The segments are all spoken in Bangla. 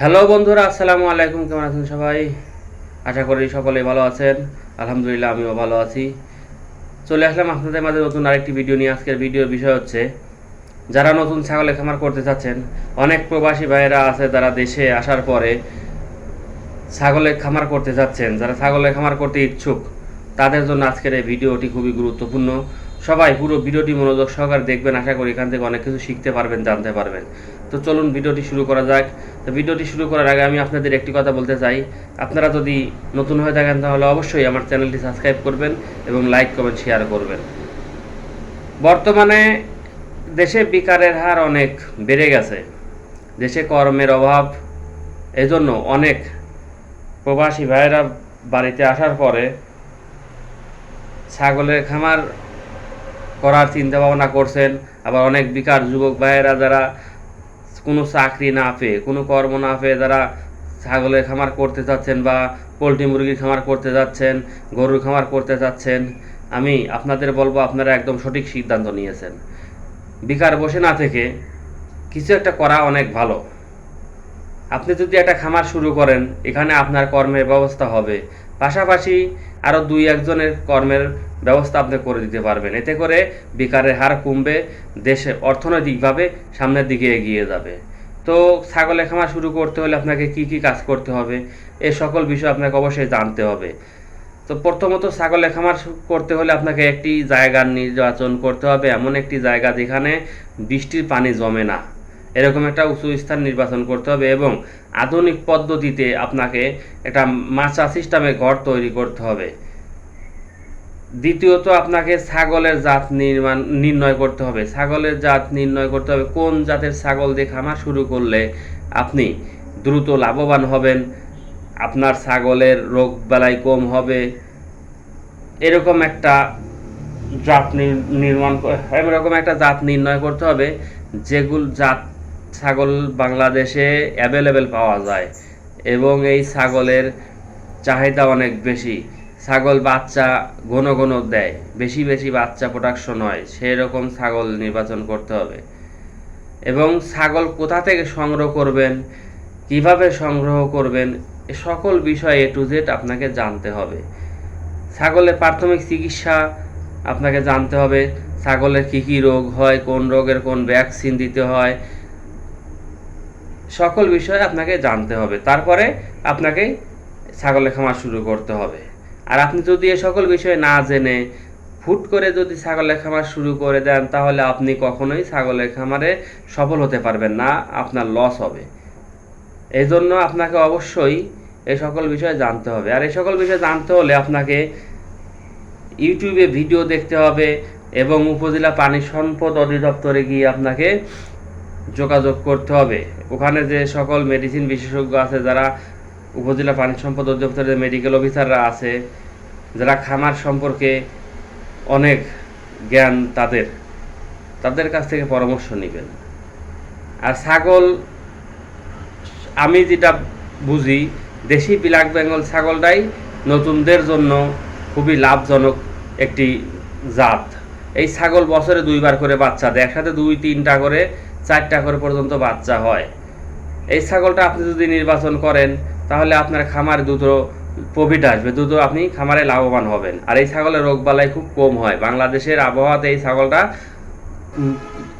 হ্যালো বন্ধুরা, আসসালামু আলাইকুম, কেমন আছেন সবাই? আশা করি সকলেই ভালো আছেন। আলহামদুলিল্লাহ, আমিও ভালো আছি। চলে আসলাম আপনাদের মাঝে নতুন আরেকটি ভিডিও নিয়ে। আজকের ভিডিওর বিষয় হচ্ছে, যারা নতুন ছাগলের খামার করতে চাচ্ছেন, অনেক প্রবাসী ভাইয়েরা আছে যারা দেশে আসার পরে ছাগলের খামার করতে চাচ্ছেন যারা ছাগলের খামার করতে ইচ্ছুক, তাদের জন্য আজকের এই ভিডিওটি খুবই গুরুত্বপূর্ণ। সবাই পুরো ভিডিওটি মনোযোগ সহকারে দেখবেন, আশা করি এখান থেকে অনেক কিছু শিখতে পারবেন, জানতে পারবেন। তো চলুন ভিডিওটি শুরু করা যাক। তো ভিডিওটি শুরু করার আগে আমি আপনাদের একটি কথা বলতে চাই। আপনারা যদি নতুন হয়ে থাকেন, তাহলে অবশ্যই আমার চ্যানেলটি সাবস্ক্রাইব করবেন এবং লাইক, কমেন্ট, শেয়ার করবেন। বর্তমানে দেশে বেকারের হার অনেক বেড়ে গেছে। দেশে কর্মের অভাব, এজন্য অনেক প্রবাসী ভাইয়েরা বাড়িতে আসার পরে ছাগলের খামার করার চিন্তা ভাবনা করছেন। আবার অনেক বেকার যুবক ভাইয়েরা যারা কোনো চাকরি না পেয়ে, কোনো কর্ম না পেয়ে যারা ছাগলের খামার করতে চাচ্ছেন বা পোলট্রি মুরগির খামার করতে যাচ্ছেন, গরুর খামার করতে যাচ্ছেন, আমি আপনাদের বলব আপনারা একদম সঠিক সিদ্ধান্ত নিয়েছেন। বেকার বসে না থেকে কিছু একটা করা অনেক ভালো। আপনি যদি একটা খামার শুরু করেন, এখানে আপনার কর্মের ব্যবস্থা হবে। পাশাপাশি আরও দুই একজনের কর্মের ব্যবস্থা আপনি করে দিতে পারবেন। এতে করে বেকারের হার কমবে, দেশে অর্থনৈতিকভাবে সামনের দিকে এগিয়ে যাবে। তো ছাগলের খামার শুরু করতে হলে আপনাকে কি কি কাজ করতে হবে, এ সকল বিষয় আপনাকে অবশ্যই জানতে হবে। তো প্রথমত ছাগলের খামার করতে হলে আপনাকে একটি জায়গার নির্বাচন করতে হবে। এমন একটি জায়গা যেখানে বৃষ্টির পানি জমে না। এরকম একটা উঁচু স্থান নির্বাচন করতে হবে এবং আধুনিক পদ্ধতিতে আপনাকে একটা মাচা সিস্টেমে ঘর তৈরি করতে হবে। দ্বিতীয়ত, আপনাকে ছাগলের জাত নির্মাণ, নির্ণয় করতে হবে। ছাগলের জাত নির্ণয় করতে হবে। কোন জাতের ছাগল দিয়ে খামার শুরু করলে আপনি দ্রুত লাভবান হবেন? আপনার ছাগলের রোগ বালাই কম হবে। এরকম একটা জাত নির- নির্মাণ এরকম একটা জাত নির্ণয় করতে হবে, যেগুলো জাত ছাগল বাংলাদেশে অ্যাভেলেবেল পাওয়া যায় এবং এই ছাগলের চাহিদা অনেক বেশি। ছাগল বাচ্চা ঘন ঘন দেয়, বেশি বেশি বাচ্চা প্রোডাকশন হয় সেই রকম ছাগল নির্বাচন করতে হবে। এবং ছাগল কোথা থেকে সংগ্রহ করবেন, কীভাবে সংগ্রহ করবেন, এ সকল বিষয়ে এ টু জেড আপনাকে জানতে হবে। ছাগলের প্রাথমিক চিকিৎসা আপনাকে জানতে হবে, ছাগলের কী কী রোগ হয়, কোন রোগের কোন ভ্যাকসিন দিতে হয় সকল বিষয় আপনাকে জানতে হবে। তারপরে আপনাকে ছাগলের খামার শুরু করতে হবে। আর আপনি যদি এ সকল বিষয় না জেনে ফুট করে যদি ছাগলের খামার শুরু করে দেন, তাহলে আপনি কখনোই ছাগলের খামারে সফল হতে পারবেন না, আপনার লস হবে। এই জন্য আপনাকে অবশ্যই এই সকল বিষয় জানতে হবে। আর এই সকল বিষয় জানতে হলে আপনাকে ইউটিউবে ভিডিও দেখতে হবে এবং উপজেলা পানি সম্পদ অধিদপ্তরে গিয়ে আপনাকে যোগাযোগ করতে হবে। ওখানে যে সকল মেডিসিন বিশেষজ্ঞ আছে, যারা উপজেলা পানি সম্পদ অধিদপ্তরের মেডিকেল অফিসাররা আছে, যারা খামার সম্পর্কে অনেক জ্ঞান তাদের তাদের কাছ থেকে পরামর্শ নেবেন। আর ছাগল, আমি যেটা বুঝি, দেশি ব্ল্যাক বেঙ্গল ছাগলটাই নতুনদের জন্য খুবই লাভজনক একটি জাত। এই ছাগল বছরে দুইবার করে বাচ্চা দেয়, একসাথে দুই তিনটা করে চারটা করে পর্যন্ত বাচ্চা হয়। এই ছাগলটা আপনি যদি নির্বাচন করেন, তাহলে আপনার খামারে দ্রুত প্রফিট আসবে। দ্রুত আপনি খামারে লাভবান হবেন। আর এই ছাগলের রোগবালাই খুব কম হয়। বাংলাদেশের আবহাওয়াতে এই ছাগলটা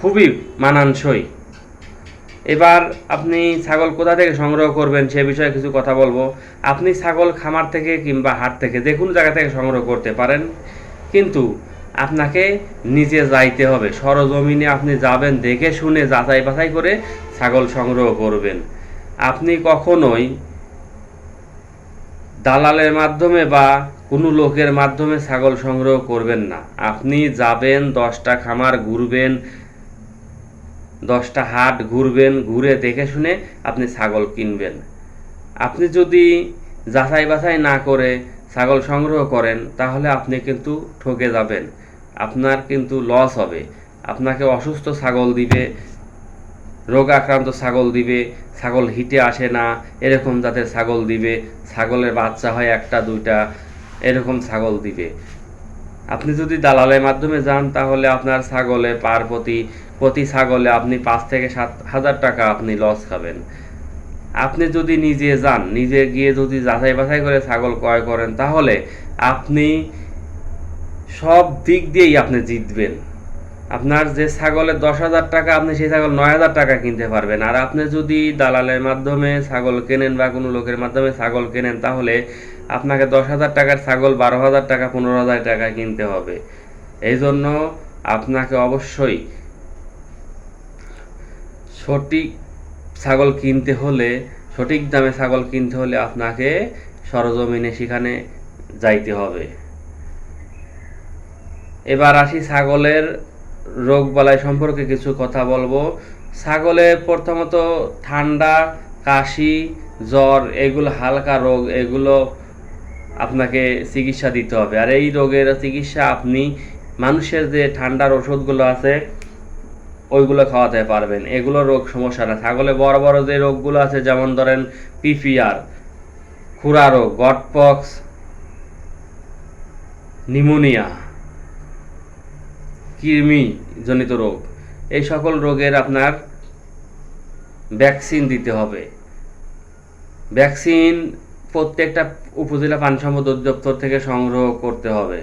খুবই মানানসই। এবার আপনি ছাগল কোথা থেকে সংগ্রহ করবেন, সে বিষয়ে কিছু কথা বলব। আপনি ছাগল খামার থেকে কিংবা হাট থেকে যে কোনো জায়গা থেকে সংগ্রহ করতে পারেন। কিন্তু আপনাকে নিজে যাইতে হবে। সরজমিনে আপনি যাবেন, দেখে শুনে যাচাই বাছাই করে ছাগল সংগ্রহ করবেন। আপনি কখনোই দালালের মাধ্যমে বা কোনো লোকের মাধ্যমে ছাগল সংগ্রহ করবেন না। আপনি যাবেন, দশটা খামার ঘুরবেন, দশটা হাট ঘুরবেন, ঘুরে দেখে শুনে আপনি ছাগল কিনবেন। আপনি যদি যাচাই বাছাই না করে ছাগল সংগ্রহ করেন, তাহলে আপনি কিন্তু ঠকে যাবেন। আপনার কিন্তু লস হবে। আপনাকে অসুস্থ ছাগল দিবে রোগ আক্রান্ত ছাগল দিবে, ছাগল হিটে আসে না, এরকম জাতের ছাগল দিবে, ছাগলের বাচ্চা হয় একটা, দুইটা, এরকম ছাগল দিবে। আপনি যদি দালালের মাধ্যমে যান, তাহলে আপনার ছাগলে পার প্রতি প্রতি ছাগলে আপনি পাঁচ থেকে সাত হাজার টাকা আপনি লস খাবেন। আপনি যদি নিজে যান, নিজে গিয়ে যদি যাচাই বাছাই করে ছাগল ক্রয় করেন, তাহলে আপনি সব দিক দিয়েই আপনি জিতবেন। আপনার যে ছাগলের দশ হাজার টাকা, আপনি সেই ছাগল নয় হাজার টাকা কিনতে পারবেন। আর আপনি যদি দালালের মাধ্যমে ছাগল কেনেন বা কোনো লোকের মাধ্যমে ছাগল কেনেন, তাহলে আপনাকে দশ হাজার টাকার ছাগল বারো হাজার টাকা, পনেরো হাজার টাকা কিনতে হবে। এই জন্য আপনাকে অবশ্যই সঠিক ছাগল কিনতে হলে, সঠিক দামে ছাগল কিনতে হলে আপনাকে সরজমিনে সেখানে যাইতে হবে। এবার আসি ছাগলের রোগ বালাই সম্পর্কে কিছু কথা বলব। ছাগলে প্রথমত ঠান্ডা, কাশি, জ্বর, এগুলো হালকা রোগ, এগুলো আপনাকে চিকিৎসা দিতে হবে। আর এই রোগের চিকিৎসা আপনি মানুষের যে ঠান্ডার ওষুধগুলো আছে, ওইগুলো খাওয়াতে পারবেন। এগুলো রোগ সমস্যা না। ছাগলে বড় বড় যে রোগগুলো আছে, যেমন ধরেন পিপিআর, খুরা রোগ গটপক্স নিউমোনিয়া কৃমি জনিত রোগ। এই সকল রোগের আপনার ভ্যাকসিন দিতে হবে। ভ্যাকসিন প্রত্যেকটা উপজেলা পানি সম্পদ অধিদপ্তর থেকে সংগ্রহ করতে হবে।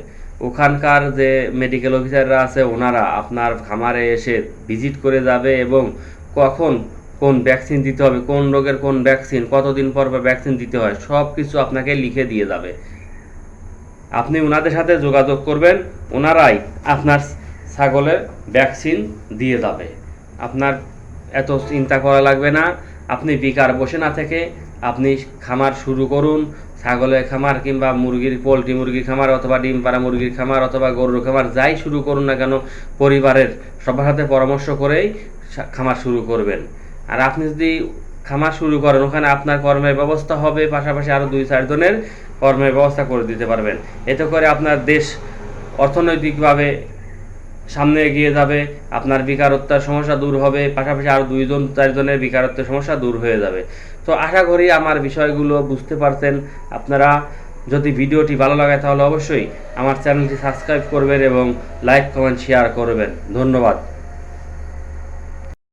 ওখানকার যে মেডিকেল অফিসাররা আছে, ওনারা আপনার খামারে এসে ভিজিট করে যাবে এবং কখন কোন ভ্যাকসিন দিতে হবে, কোন রোগের কোন ভ্যাকসিন, কতদিন পর পর ভ্যাকসিন দিতে হয় সব কিছু আপনাকে লিখে দিয়ে যাবে। আপনি ওনাদের সাথে যোগাযোগ করবেন, ওনারাই আপনার ছাগলের ভ্যাকসিন দিয়ে যাবে। আপনার এত চিন্তা করা লাগবে না। আপনি বেকার বসে না থেকে আপনি খামার শুরু করুন। ছাগলের খামার কিংবা মুরগির, পোলট্রি মুরগির খামার অথবা ডিম পাড়া মুরগির খামার অথবা গরুর খামার যাই শুরু করুন না কেন, পরিবারের সবার সাথে পরামর্শ করেই খামার শুরু করবেন। আর আপনি যদি খামার শুরু করেন, ওখানে আপনার কর্মের ব্যবস্থা হবে, পাশাপাশি আরও দুই চারজনের কর্মের ব্যবস্থা করে দিতে পারবেন। এতে করে আপনার দেশ অর্থনৈতিকভাবে সামনে এগিয়ে যাবে, আপনার বেকারত্বের সমস্যা দূর হবে, পাশাপাশি আরও দুইজন, চারজনের বেকারত্বের সমস্যা দূর হয়ে যাবে। তো আশা করি আমার বিষয়গুলো বুঝতে পারছেন। আপনারা যদি ভিডিওটি ভালো লাগে তাহলে অবশ্যই আমার চ্যানেলটি সাবস্ক্রাইব করবেন এবং লাইক, কমেন্ট, শেয়ার করবেন। ধন্যবাদ।